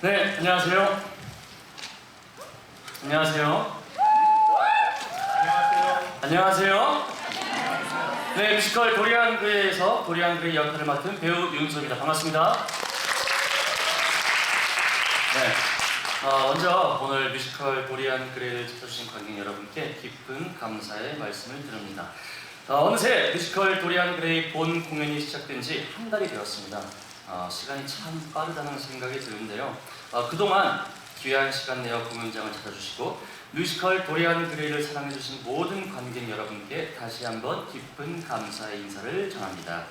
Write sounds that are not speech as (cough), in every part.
네, 안녕하세요. 안녕하세요. 안녕하세요. 안녕하세요. 네, 뮤지컬 도리안 그레이에서 도리안 그레이 역할을 맡은 배우 윤소입니다. 반갑습니다. 네. 어, 먼저 오늘 뮤지컬 도리안 그레이를 찾아주신 관객 여러분께 깊은 감사의 말씀을 드립니다. 어, 어느새 뮤지컬 도리안 그레이 본 공연이 시작된 지 한 달이 되었습니다. 어, 시간이 참 빠르다는 생각이 드는데요. 어, 그동안 귀한 시간 내어 공연장을 찾아주시고 뮤지컬 도리안 그레이를 사랑해주신 모든 관객 여러분께 다시 한번 깊은 감사의 인사를 전합니다.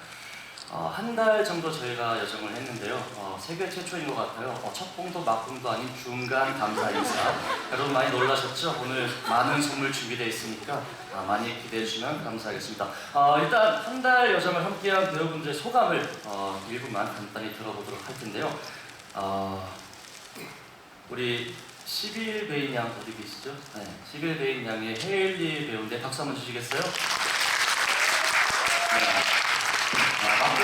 어, 한달 정도 저희가 여정을 했는데요. 어, 세계 최초인 것 같아요. 어, 첫 봉도 막봉도 아닌 중간 감사 인사. 여러분 많이 놀라셨죠? 오늘 많은 선물 준비되어 있으니까 아, 많이 기대해 주시면 감사하겠습니다. 어, 일단 한 달 여정을 함께한 배우분들의 소감을 어, 일부만 간단히 들어보도록 할 텐데요. 어, 우리 11배인 양 어디 계시죠? 네, 11배인 양의 헤일리 배우인데 박수 한번 주시겠어요? 네.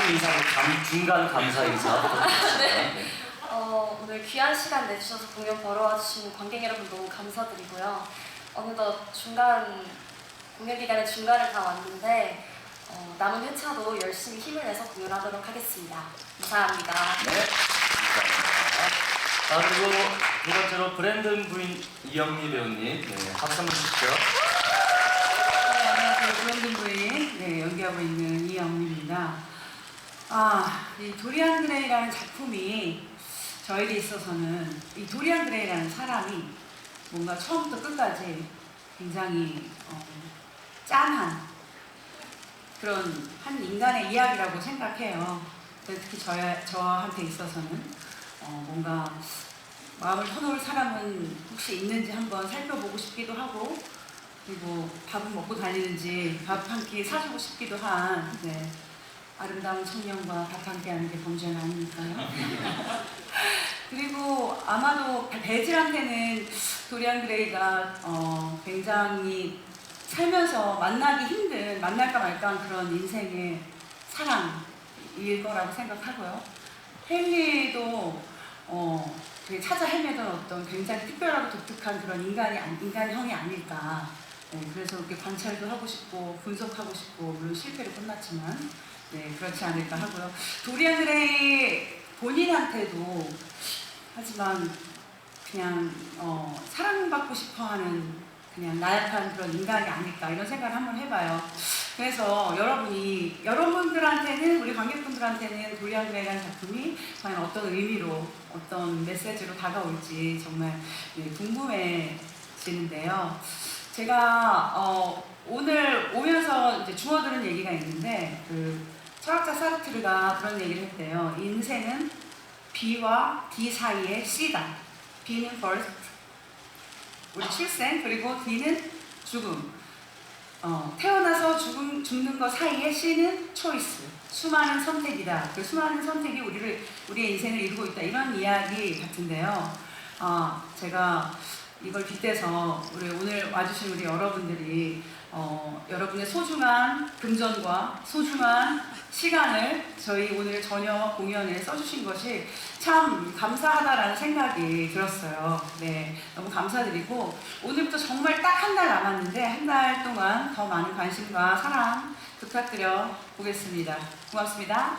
아, 인사, 감, 중간 감사 인사 부탁드리겠습니다. (laughs) 네. 어, 오늘 귀한 시간 내주셔서 공연 보러 와주신 관객 여러분 너무 감사드리고요. 어느덧 중간 공연 기간의 중간을 다 왔는데 어, 남은 회차도 열심히 힘을 내서 공연하도록 하겠습니다. 감사합니다. 네, 감사합니다. 아, 그리고 두 번째로 브랜든 부인 이영미 배우님, 네, 박수 한번 주시죠. 네, 안녕하세요. 브랜든 부인 네, 연기하고 있는 이영미입니다. 아, 이 도리안 그레이라는 작품이 저에게 있어서는 이 도리안 그레이라는 사람이 뭔가 처음부터 끝까지 굉장히 어, 짠한 그런 한 인간의 이야기라고 생각해요. 특히 저, 저한테 있어서는 어, 뭔가 마음을 터놓을 사람은 혹시 있는지 한번 살펴보고 싶기도 하고 그리고 밥은 먹고 다니는지 밥 한 끼 사주고 싶기도 한 네. 아름다운 청년과 밥한끼 하는 게 범죄는 아니니까요. (laughs) 그리고 아마도 배질한테는 도리안 그레이가 어, 굉장히 살면서 만나기 힘든 만날까 말까 한 그런 인생의 사랑일 거라고 생각하고요. 헨리도 어, 되게 찾아 헤매던 어떤 굉장히 특별하고 독특한 그런 인간이 인간형이 아닐까. 네, 그래서 이렇게 관찰도 하고 싶고 분석하고 싶고 물론 실패로 끝났지만 네, 그렇지 않을까 하고요. 도리안 그레이 본인한테도 하지만 그냥 어, 사랑받고 싶어하는 그냥 나약한 그런 인간이 아닐까 이런 생각을 한번 해봐요. 그래서 여러분이 여러분들한테는 우리 관객분들한테는 도리안 그레이라는 작품이 과연 어떤 의미로 어떤 메시지로 다가올지 정말 네, 궁금해지는데요. 제가 어, 오늘 오면서 이제 주워들은 얘기가 있는데 그 철학자 사르트르가 그런 얘기를 했대요. 인생은 B와 D 사이의 C다. B는 first, 우리 출생 그리고 D는 죽음. 어, 태어나서 죽음, 죽는 것 사이에 C는 choice. 수많은 선택이다. 그 수많은 선택이 우리를 우리의 인생을 이루고 있다. 이런 이야기 같은데요. 아, 제가 이걸 빗대서 우리 오늘 와주신 우리 여러분들이 어, 여러분의 소중한 금전과 소중한 시간을 저희 오늘 저녁 공연에 써주신 것이 참 감사하다라는 생각이 들었어요. 네, 너무 감사드리고 오늘부터 정말 딱 한 달 남았는데 한 달 동안 더 많은 관심과 사랑 부탁드려 보겠습니다. 고맙습니다.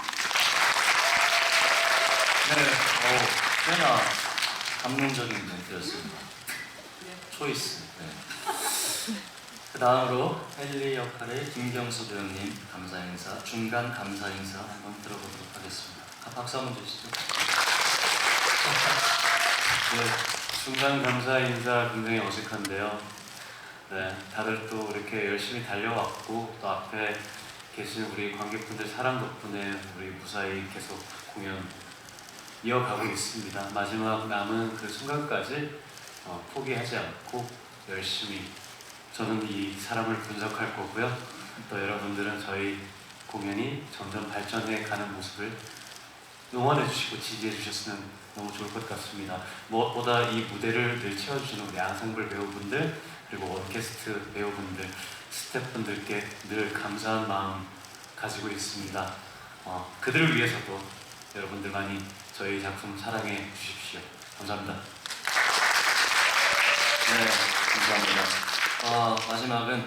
네, 어, 꽤나 감동적인 멘트였습니다. 초이스. 네. 그 다음으로 헨리 역할의 김경수 배우님 감사 인사, 중간 감사 인사 한번 들어보도록 하겠습니다. 아, 박수 한번 주시죠. 네, 중간 감사 인사 굉장히 어색한데요. 네, 다들 또 이렇게 열심히 달려왔고 또 앞에 계신 우리 관객분들 사랑 덕분에 우리 무사히 계속 공연 이어가고 있습니다. 마지막 남은 그 순간까지 어, 포기하지 않고 열심히 저는 이 사람을 분석할 거고요. 또 여러분들은 저희 공연이 점점 발전해 가는 모습을 응원해 주시고 지지해 주셨으면 너무 좋을 것 같습니다. 무엇보다 이 무대를 늘 채워주시는 우리 앙상블 배우분들 그리고 오케스트 배우분들 스태프분들께 늘 감사한 마음 가지고 있습니다. 어, 그들을 위해서도 여러분들 많이 저희 작품 사랑해 주십시오. 감사합니다. 네, 감사합니다. 어, 마지막은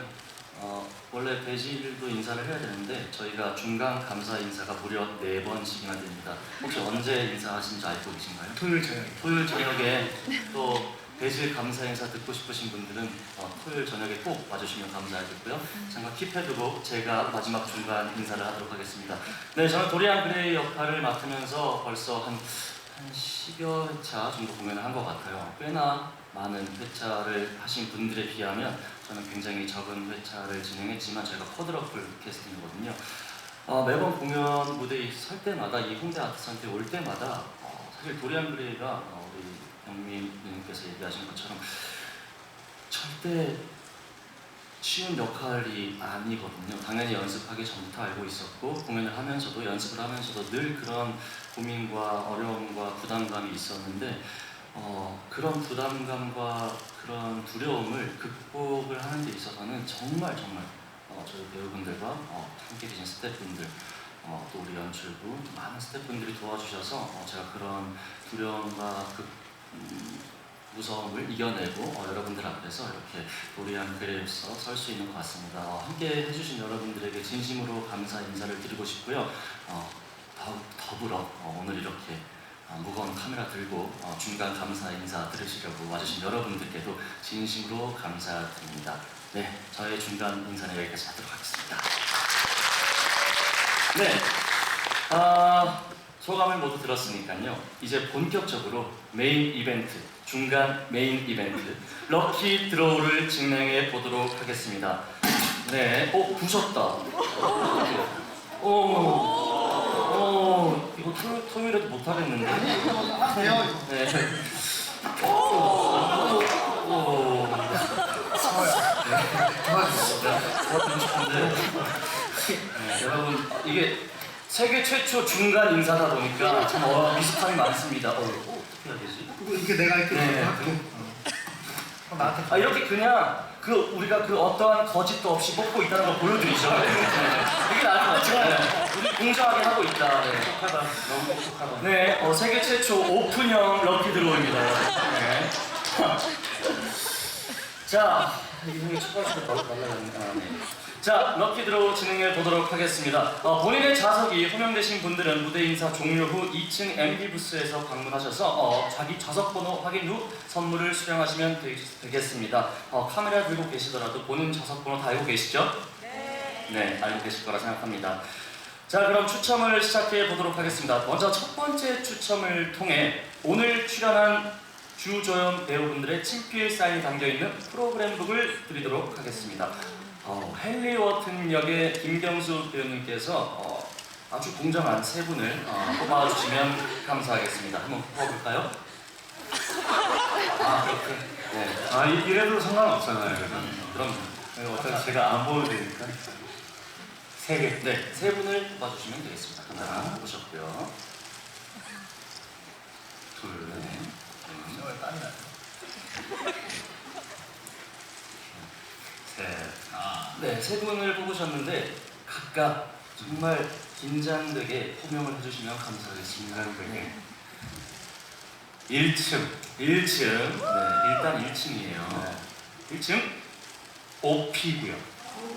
어, 원래 배지일도 인사를 해야 되는데 저희가 중간 감사 인사가 무려 네 번씩이나 됩니다. 혹시 언제 인사하신지 알고 계신가요? 토요일 저녁. 토요일 저녁에 또 배질 감사 인사 듣고 싶으신 분들은 어, 토요일 저녁에 꼭 와주시면 감사하겠고요. 잠깐 킵해두고 제가 마지막 중간 인사를 하도록 하겠습니다. 네, 저는 도리안 그레이 역할을 맡으면서 벌써 한, 한 10여 회차 정도 공연을 한 것 같아요. 꽤나 많은 회차를 하신 분들에 비하면 저는 굉장히 적은 회차를 진행했지만 저희가 코드러플 캐스팅이거든요. 어, 매번 공연 무대에 설 때마다 이 홍대 아트센터에 올 때마다 어, 사실 도리안 그레이가 어, 우리 영민 누님께서 얘기하신 것처럼 절대 쉬운 역할이 아니거든요. 당연히 연습하기 전부터 알고 있었고 공연을 하면서도 연습을 하면서도 늘 그런 고민과 어려움과 부담감이 있었는데 어, 그런 부담감과 그런 두려움을 극복을 하는 데 있어서는 정말 정말 어, 저희 배우분들과 어, 함께 계신 스태프분들 어, 또 우리 연출부 많은 스태프분들이 도와주셔서 어, 제가 그런 두려움과 그 음, 무서움을 이겨내고 어, 여러분들 앞에서 이렇게 도리안 그레이로서 설 수 있는 것 같습니다. 어, 함께 해주신 여러분들에게 진심으로 감사 인사를 드리고 싶고요. 어, 더욱 더불어 어, 오늘 이렇게 어, 무거운 카메라 들고 어, 중간 감사 인사 들으시려고 와주신 여러분들께도 진심으로 감사드립니다. 네, 저의 중간 인사는 여기까지 하도록 하겠습니다. 네, 아, 소감을 모두 들었으니까요. 이제 본격적으로 메인 이벤트, 중간 메인 이벤트, 럭키 드로우를 진행해 보도록 하겠습니다. 네, 어, 부셨다. 어, 어, 이거 토, 토요일에도 못 하겠는데. 하세요. 이거. 네. 오, 오, 오. 네, 여러분 이게 세계 최초 중간 인사다 보니까 참 어, 미숙함이 많습니다. 어, 어, 어떻게 해야 되지? 이거 이렇게 내가 이렇게 네. 할게. 어, 나한테. 아 이렇게 그냥 그 우리가 그 어떠한 거짓도 없이 뽑고 있다는 걸 보여드리죠. 네. 이게 나을 것 같아요. 네. 우리 공정하게 하고 있다. 네. 똑똑하다. 너무 똑똑하다. 네, 어, 세계 최초 오픈형 럭키 드로우입니다. 네. (laughs) 자, 이 형이 첫 번째로 날라갔네. 아, 네. 자, 럭키 드로우 진행해 보도록 하겠습니다. 어, 본인의 자석이 호명되신 분들은 무대 인사 종료 후 2층 MD 부스에서 방문하셔서 어, 자기 좌석 번호 확인 후 선물을 수령하시면 되, 겠습니다 어, 카메라 들고 계시더라도 본인 좌석 번호 다 알고 계시죠? 네, 알고 계실 거라 생각합니다. 자, 그럼 추첨을 시작해 보도록 하겠습니다. 먼저 첫 번째 추첨을 통해 오늘 출연한 주조연 배우분들의 친필 사인이 담겨 있는 프로그램북을 드리도록 하겠습니다. 어, 헨리 워튼 역의 김경수 배우님께서 어, 아주 공정한 세 분을 어, 뽑아주시면 감사하겠습니다. 한번 뽑아볼까요? 아, 그렇군. 네. 아 이- 이래도 상관없잖아요. 음, 그럼 그럼 어차피 제가 안 보여도 되니까 세 개. 네, 세 분을 뽑아주시면 되겠습니다. 하나 뽑으셨고요. 둘, 네. 어, 땀이 나요. 셋. 네, 세 분을 뽑으셨는데 각각 정말 긴장되게 호명을 해주시면 감사하겠습니다. 긴장되게. 1층. 1층, 네, 일단 1층이에요. 1층 OP 구역.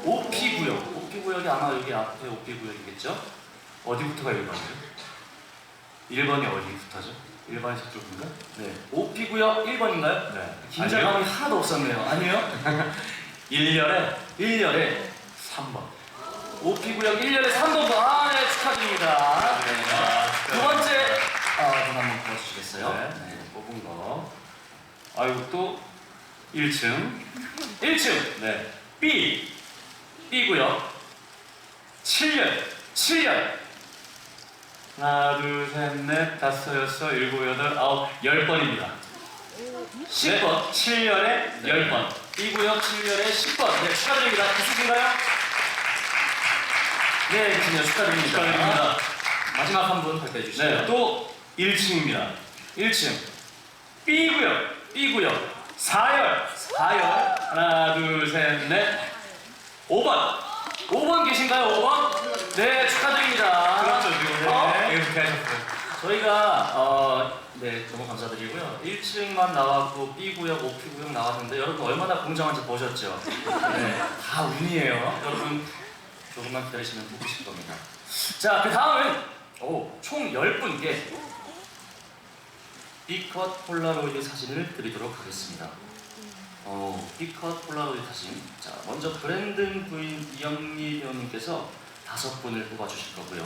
OP 구역. OP 구역이 아마 여기 앞에 OP 구역이겠죠? 어디부터가 1번이에요? 1번이 어디부터죠? 1번이 저쪽인가? 네, OP 구역 1번인가요? 네. 긴장감이 하나도 없었네요. 아니요? (laughs) 1열에 1열에 3번. OP 구역 1열에 3번. 아, 네, 축하드립니다. 네. 두 번째, 아, 돈 한번 보여주시겠어요? 네. 네, 뽑은 거. 아이고 또 1층. 1층 네. B B구역 7열 7열 하나, 둘, 셋, 넷, 다섯, 여섯, 일곱, 여덟, 아홉, 열 번입니다. 10번 7열에 네. 열 번. B구역 7열에 10번 네 축하드립니다 있으신가요? 네 그렇군요 축하드립니다 축하드립니다. 마지막 한 분 발표해 주시죠 네, 또 1층입니다. 1층 B구역 B구역 4열 4열 하나, 둘, 셋, 넷. 5번 5번 계신가요 5번? 네 축하드립니다 그렇죠, 지금. 어? 네. 이렇게 하셨어요. 저희가 어, 네, 네, 너무 감사드리고요. 1층만 나왔고 B구역, O구역 나왔는데 여러분 얼마나 공정한지 보셨죠? 네, 다 운이에요. 여러분 조금만 기다리시면 보실 겁니다. 자, 그 다음은 오, 총 10분께 B컷 폴라로이드 사진을 드리도록 하겠습니다. 어, B컷 폴라로이드 사진. 자, 먼저 브랜든 부인 이영미 배우님께서 다섯 분을 뽑아주실 거고요.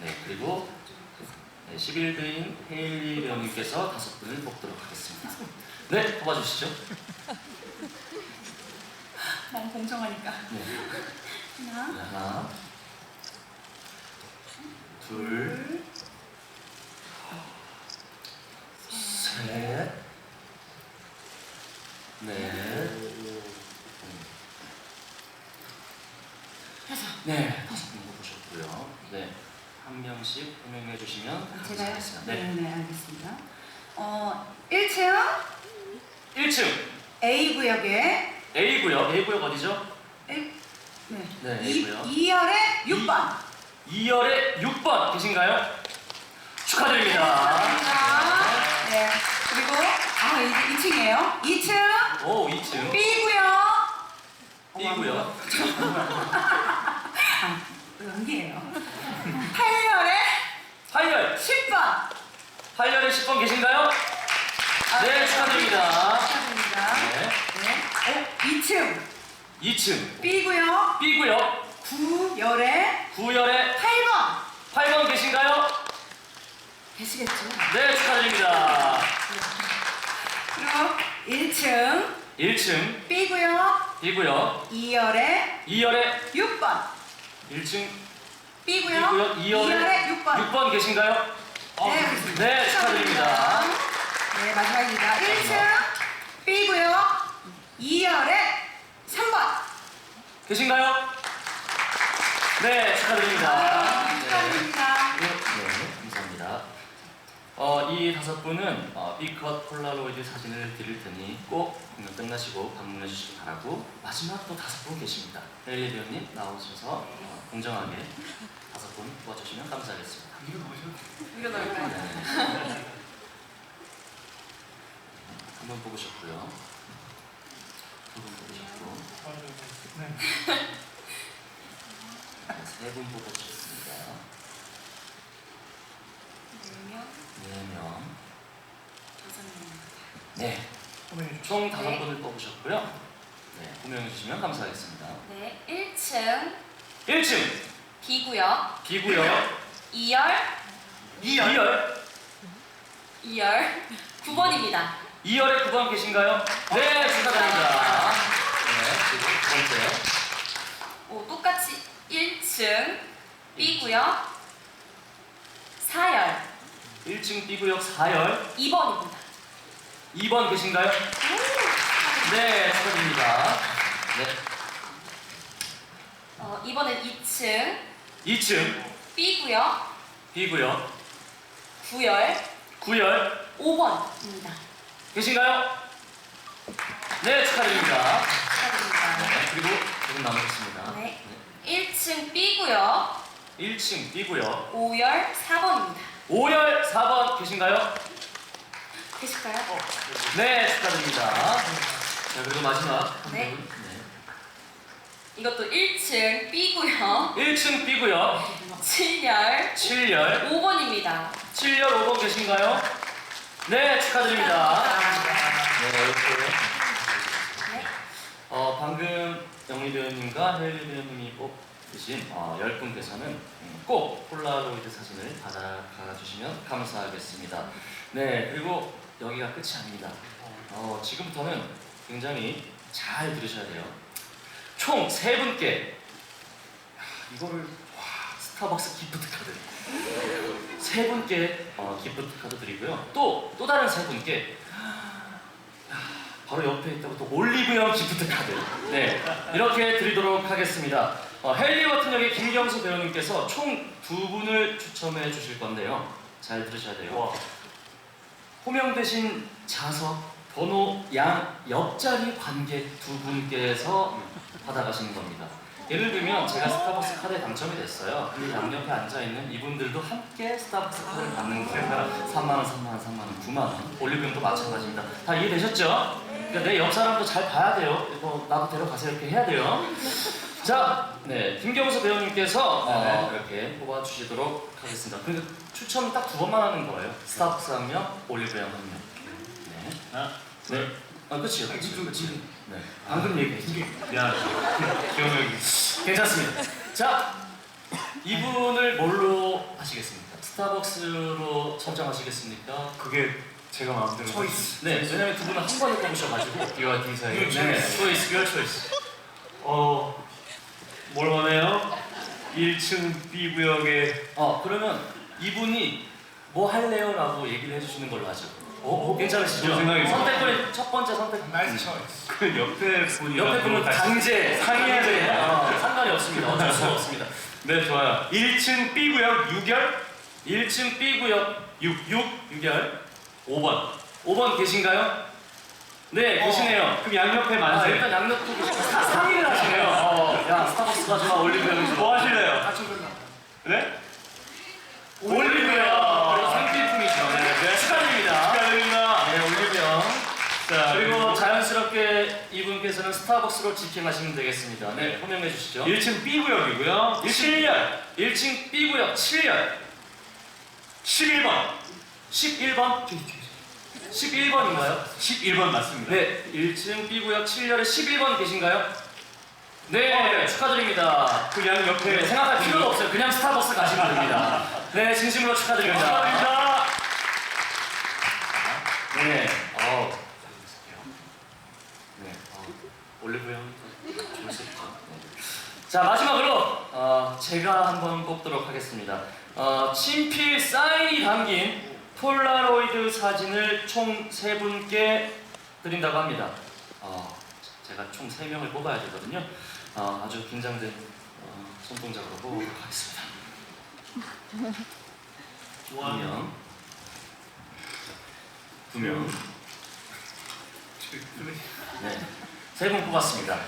네, 그리고 네, 11대인 헤일리 배우님께서 다섯 분을 뽑도록 하겠습니다. 네, 뽑아주시죠. (laughs) 너무 공정하니까. 네, 하나, 하나, 둘, 셋, 넷, 네, 다섯 분 뽑으셨고요. 네, 한 명씩 호명해 주시면 제가요? 감사하겠습니다. 네, 네, 네, 알겠습니다. 어, 1층 1층 A 구역에 A 구역, A 구역 어디죠? 네, 네, 이, A고요. 2열에 6번. 2열에 6번 계신가요? 축하드립니다. 네. 그리고 아 이제 2층이에요. 2층 오, 2층. B 구역. B 구역. (laughs) 아, 연기예요. 8열에 8열. 10번. 8열에 10번 계신가요? 네, 축하드립니다. 축하드립니다. 네. 네. 어, 2층 2층. B 구역 B 구역. 9열에 9열에 8번. 8번 계신가요? 계시겠죠? 네, 축하드립니다. 그리고 1층 1층. B 구역 B 구역. 2열에 2열에 6번. 1층 B B 구역 구역 2열에 6번. 6번 계신가요? 네, 그렇습니다. 네, 축하드립니다. 네, 마지막입니다. 1층 B 구역 2열에 3번. 계신가요? 네, 축하드립니다. 네. 축하드립니다. 네, 네, 감사합니다. 어, 이 다섯 분은 어, B컷 폴라로이드 사진을 드릴 테니 꼭 공연 끝나시고 방문해 주시기 바라고 마지막 또 다섯 분 계십니다. 헬리 배우님 나오셔서 어, 공정하게 다섯 분 도와주시면 감사하겠습니다. 이거 뭐죠? 이거 넣을까요? 네. 한번 뽑으셨고요. 두 분 뽑으셨고 네. 세 분 뽑으셨습니다. 4명, 네 명. 5명. 네. 총 다섯 네. 분을 뽑으셨고요. 네, 호명해 주시면 감사하겠습니다. 네, 1층 1층 B구역 B구역 2열 2열 2열 9번입니다. 2열에 9번 계신가요? 네, 축하드립니다. 네, 그리고 두 번째 오, 똑같이 1층 B구역 4열 1층 B구역 4열 2번입니다. 2번 계신가요? 네, 축하드립니다. 네, 어, 이번엔 2층 2층 B구역 B구역 9열 9열 5번입니다. 계신가요? 네, 축하드립니다. 축하드립니다. 네, 그리고 조금 남으셨습니다. 네. 1층 B구역 1층 B구역 5열 4번입니다. 5열 4번 계신가요? 계실까요? 네, 축하드립니다. 자, 그리고 마지막 한 네. 분. 네. 이것도 1층 B구역 1층 B구역 7열 7열 5번입니다. 7열 5번 계신가요? 네, 축하드립니다. 네, 이렇게 네. 어, 방금 영리 배우님과 헬리 배우님이 뽑 으신 어, 10분께서는 음, 꼭 폴라로이드 사진을 받아 가 주시면 감사하겠습니다. 네, 그리고 여기가 끝이 아닙니다. 어, 지금부터는 굉장히 잘 들으셔야 돼요. 총세 분께 야, 이거를 와, 스타벅스 기프트 카드 세 분께 어, 기프트 카드 드리고요. 또 또 다른 세 분께 야, 바로 옆에 있다고 또 올리브영 기프트 카드 네 이렇게 드리도록 하겠습니다. 어, 헨리 워튼 역의 김경수 배우님께서 총 두 분을 추첨해 주실 건데요. 잘 들으셔야 돼요. 호명되신 좌석 번호 양 옆자리 관객 두 분께서 받아가시는 겁니다. 예를 들면 제가 스타벅스 카드에 당첨이 됐어요. 근데 양옆에 앉아 있는 이분들도 함께 스타벅스 카드를 받는 거예요. 3만 원, 3만 원, 3만 원, 9만 원. 올리브영도 마찬가지입니다. 다 이해되셨죠? 그러니까 내 옆 사람도 잘 봐야 돼요. 뭐 나도 데려가세요 이렇게 해야 돼요. 자, 네 김경수 배우님께서 어, 이렇게 뽑아주시도록 하겠습니다. 근데 추첨 딱 두 번만 하는 거예요. 스타벅스 한 명, 올리브영 한 명. 네. 하나, 네. 아, 그치요. 그치, 그치. 네. 방금 얘기했죠. 기억력이. 괜찮습니다. 자, 이분을 뭘로 하시겠습니까? 스타벅스로 선정하시겠습니까? 그게 제가 마음대로. 초이스. 네, 왜냐면 두 분은 한 번에 뽑으셔가지고. B와 D 사이. 네, 초이스, 듀얼 초이스. 어, 뭘 원해요? 1층 B 구역에 어, 그러면 이분이 뭐 할래요?라고 얘기를 해주시는 걸로 하죠. 어, 괜찮으시죠? 좋은 생각이죠. 선택권이 첫 번째 선택. 나이스 초이스. 그 옆에 분이 옆에 분은 강제 상의해야 돼. 어, 상관이 없습니다. 어쩔 수가 없습니다. 네 좋아요. 1층 B 구역 6열 1층 B 구역 6 6 6열 5번. 5번 계신가요? 네, 계시네요. 그럼 양옆에 아, 만세. 일단 양옆 두고 (laughs) 상의를 하시네요. 어, 야, 스타벅스가 좋아, 올리브영이 좋아. 뭐 하실래요? 같이 올라. 네? 올리브영. 그리고 생필품이죠. 네, 네, 축하드립니다. 축하드립니다. 네, 올리브영. 자 그리고 자연스럽게 이분께서는 스타벅스로 직행하시면 되겠습니다. 네, 호명해 주시죠. 1층 B 구역이고요. 7열 1층 B구역 7열 11번 11번 11번인가요? 11번 맞습니다. 네, 1층 B구역 7열에 11번 계신가요? 네, 어, 네. 축하드립니다. 그양 옆에 네, 생각할 필요도 없어요. 그냥 스타벅스 가시면 됩니다. 네, 진심으로 축하드립니다. 축하드립니다. 네, 어, 네, 어, 올리브영 수 있죠. 네. 자 마지막으로 어, 제가 한번 뽑도록 하겠습니다. 어, 친필 사인이 담긴 폴라로이드 사진을 총 세 분께 드린다고 합니다. 어, 제가 총 세 명을 뽑아야 되거든요. 어, 아주 긴장된 어, 손동작으로 뽑아보도록 하겠습니다. 두 명, 두 명, 네, 세 분 뽑았습니다.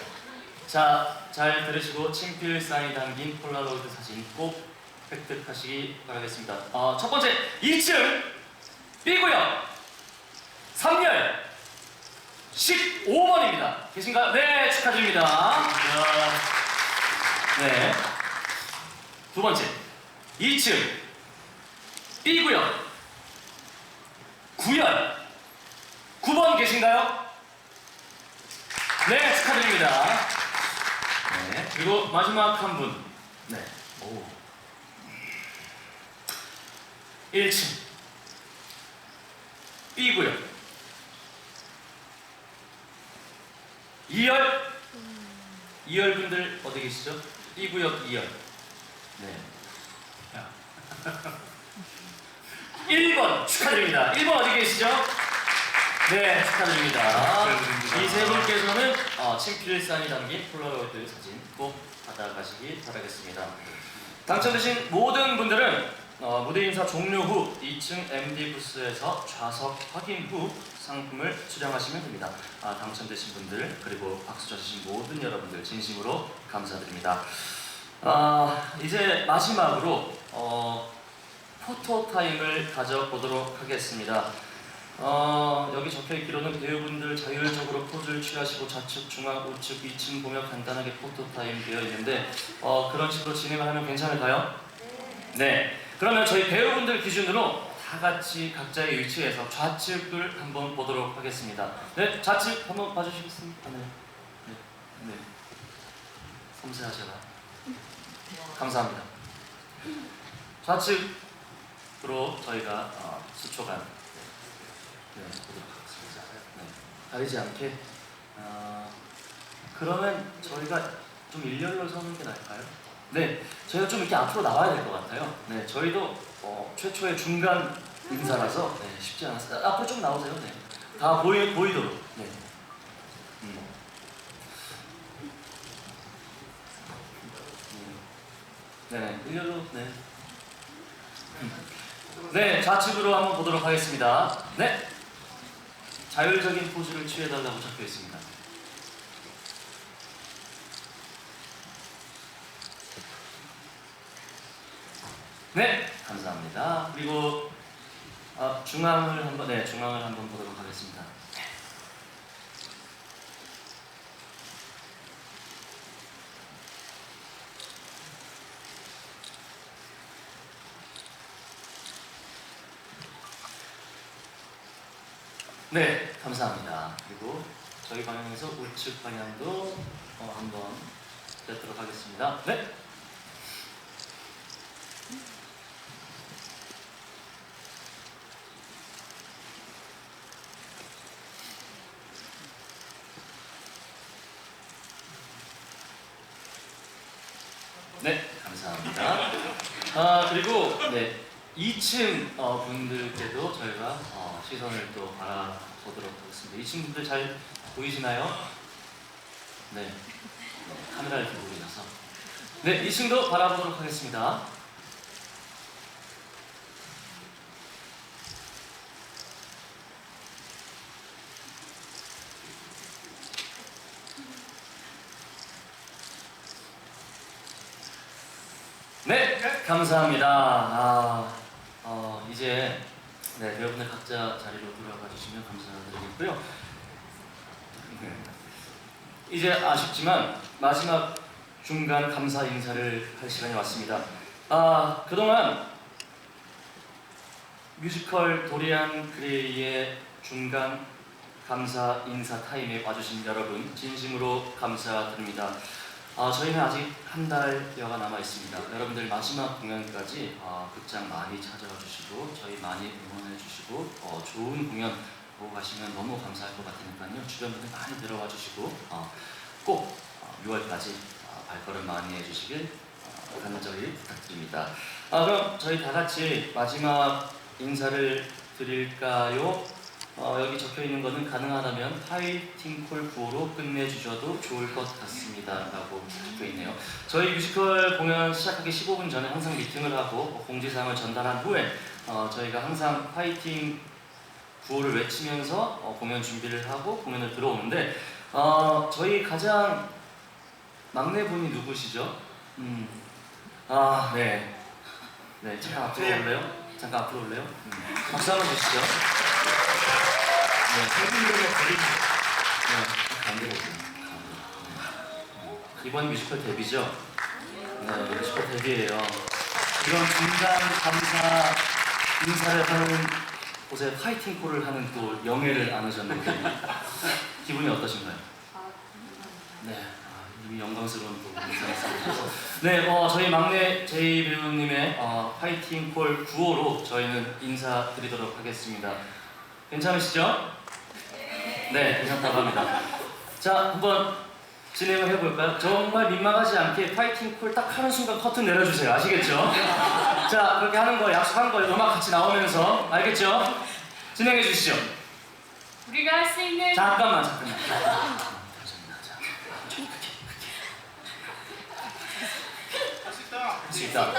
자, 잘 들으시고 친필 사인 담긴 폴라로이드 사진 꼭 획득하시기 바라겠습니다. 어, 첫 번째 2층 B구역 3열 15번입니다. 계신가요? 네, 축하드립니다. 네. 두 번째 2층 B구역 9열 9번 계신가요? 네, 축하드립니다. 네, 그리고 마지막 한 분. 네. 오. 1층. B구역. 2열. 2열 분들 어디 계시죠? B구역 2열. 네. (laughs) 자. 1번 축하드립니다. 1번 어디 계시죠? 네, 축하드립니다. 축하드립니다. 이 세 분께서는 어, 친필산이 담긴 폴라로이드 사진 꼭 받아가시기 바라겠습니다. 당첨되신 모든 분들은 어, 무대 인사 종료 후 2층 MD 부스에서 좌석 확인 후 상품을 수령하시면 됩니다. 아, 당첨되신 분들 그리고 박수 쳐주신 모든 여러분들 진심으로 감사드립니다. 아, 이제 마지막으로 어, 포토 타임을 가져보도록 하겠습니다. 어, 여기 적혀 있기로는 배우분들 자율적으로 포즈를 취하시고 좌측, 중앙, 우측, 위층 보며 간단하게 포토 타임 되어 있는데 어, 그런 식으로 진행을 하면 괜찮을까요? 네. 그러면 저희 배우분들 기준으로 다 같이 각자의 위치에서 좌측을 한번 보도록 하겠습니다. 네, 좌측 한번 봐주시겠습니까? 네. 네. 네. 섬세하셔라. 감사합니다. 좌측으로 저희가 어, 수초간 네, 보도록 하겠습니다. 네, 가리지 않게. 어, 그러면 저희가 좀 일렬로 서는 게 나을까요? 네, 저희가 좀 이렇게 앞으로 나와야 될 것 같아요. 네, 저희도 어, 최초의 중간 인사라서 네, 쉽지 않았어요. 아, 앞으로 좀 나오세요. 네, 다 보이 보이도록. 네. 음. 음. 네, 일렬로 네. 음. 네, 좌측으로 한번 보도록 하겠습니다. 네. 자율적인 포즈를 취해달라고 적혀 있습니다. 네, 감사합니다. 그리고 아, 중앙을 한번 네 중앙을 한번 보도록 하겠습니다. 네, 감사합니다. 그리고 저희 방향에서 우측 방향도 어, 한번 뵙도록 하겠습니다. 네. 네, 감사합니다. 아 그리고 네 2층 어, 분들께도 저희가 어, 시선을 또 바라보도록 하겠습니다. 2층 분들 잘 보이시나요? 네, 카메라를 보고 있어서 네 2층도 바라보도록 하겠습니다. 네, 감사합니다. 아, 어, 이제 네, 여러분들 각자 자리로 돌아가 주시면 감사드리겠고요. 네. 이제 아쉽지만 마지막 중간 감사 인사를 할 시간이 왔습니다. 아, 그동안 뮤지컬 도리안 그레이의 중간 감사 인사 타임에 와주신 여러분 진심으로 감사드립니다. 아, 저희는 아직 한 달여가 남아 있습니다. 여러분들 마지막 공연까지 아, 극장 많이 찾아와 주시고 저희 많이 응원해 주시고 어, 좋은 공연 보고 가시면 너무 감사할 것 같으니까요. 주변 분들 많이 들어와 주시고 어, 꼭 어, 6월까지 어, 발걸음 많이 해주시길 어, 간절히 부탁드립니다. 아, 그럼 저희 다 같이 마지막 인사를 드릴까요? 어, 여기 적혀 있는 거는 가능하다면 파이팅 콜 구호로 끝내주셔도 좋을 것 같습니다. 라고 적혀 있네요. 저희 뮤지컬 공연 시작하기 15분 전에 항상 미팅을 하고 공지사항을 전달한 후에 어, 저희가 항상 파이팅 구호를 외치면서 어, 공연 준비를 하고 공연을 들어오는데 어, 저희 가장 막내 분이 누구시죠? 음, 아, 네. 네, 잠깐 앞으로 올래요? 잠깐 앞으로 올래요? 음. 박수 한번 주시죠. 네, 네. 이번 뮤지컬 데뷔죠? 네, 뮤지컬 데뷔예요. 이런 중간 감사 인사를 하는 곳에 파이팅 콜을 하는 또 영예를 안으셨는데 (laughs) 기분이 어떠신가요? 네, 아, 이미 영광스러운 또 인사였습니다. 네, 어, 저희 막내 제이 배우님의 어, 파이팅 콜 구호로 저희는 인사드리도록 하겠습니다. 괜찮으시죠? 네, 괜찮다고 합니다. 자, 한번 진행을 해볼까요? 정말 민망하지 않게 파이팅 콜 딱 하는 순간 커튼 내려주세요. 아시겠죠? 자, 그렇게 하는 거 약속한 거예요. 음악 같이 나오면서. 알겠죠? 진행해 주시죠. 우리가 할 수 있는 잠깐만, 잠깐만. 자, 할수 있다. 할 수 있다.